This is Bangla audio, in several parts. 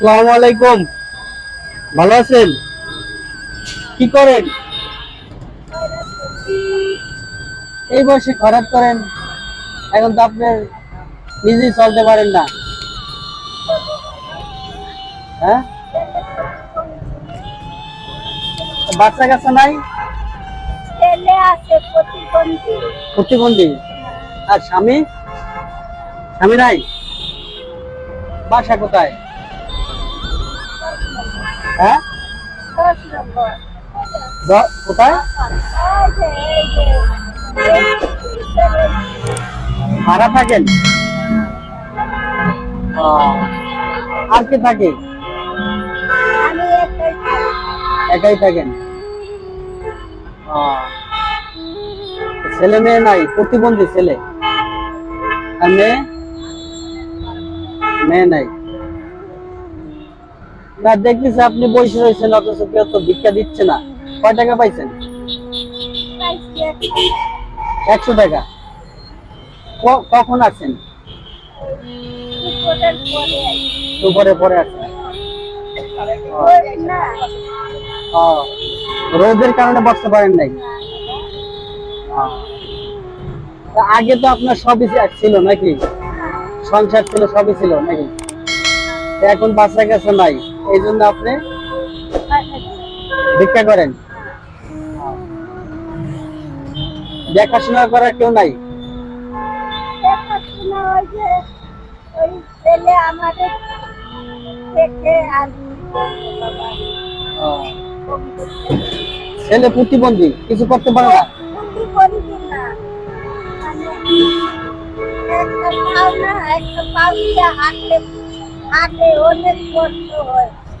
আসসালামু আলাইকুম। ভালো আছেন? কি করেন? এই বয়সে খরাত করেন এখন তো আপনি নিজেই চলতে পারেন না। হ্যাঁ? বাচ্চা কাচ্চা নাই? ছেলে আছে প্রতিবন্ধী। প্রতিবন্ধী? আর স্বামী? স্বামী নাই? বাসা কোথায়? হ্যাঁ? কোথায়? ভাড়া থাকেন আর কে থাকে? একাই থাকি। থাকেন ছেলে মেয়ে নাই, প্রতিবন্ধী ছেলে। মেয়ে? মেয়ে নাই। না, দেখতেছি আপনি বসে রয়েছেন, অথচ কেউ তো ভিক্ষা দিচ্ছে না। কয় টাকা পাইছেন? একশো টাকা। কখন পরে দুপুরে পরে আসেন। রোদের কারণে বসতে পারেন নাই? তা আগে তো আপনার সবই ছিল নাকি? সংসার ছিল, সবই ছিল নাকি? এখন বাচ্চা কাছে নাই? এই জন্য আপনি ভিক্ষা করেন। দেখাশোনা করার কেউ নাই? ছেলে প্রতিবন্ধী কিছু করতে পারে না। মানে একটা পাও না, একটা পাও দিয়ে হাঁটলে হাঁটে অনেক কষ্ট হয়।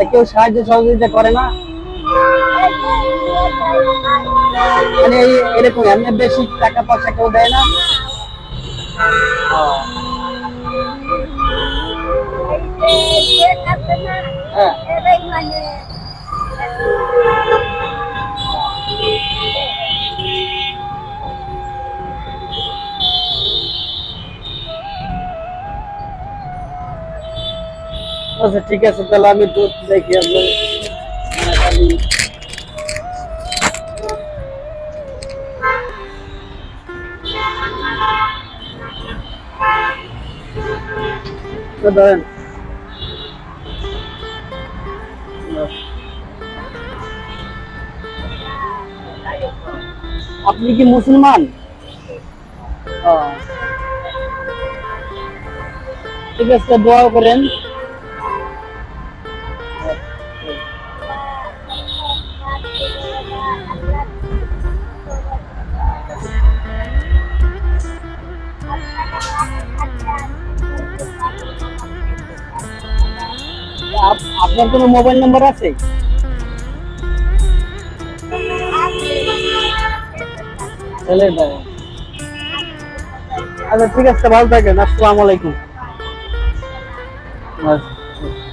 তা কেউ সাহায্য সহযোগিতা করে না? মানে এই এরকম এমনি বেশি টাকা পয়সা কেউ দেয় না? এই যে আছে না, হ্যাঁ। আচ্ছা ঠিক আছে তাহলে আমি দুধ দেখি আপনার খালি- তো ধরেন আপনি কি মুসলমান ও। ঠিক আছে দোয়া করেন আপনার কোনো মোবাইল নাম্বার আছে? আচ্ছা ঠিক আছে ভালো থাকেন। আসসালামু আলাইকুম। আচ্ছা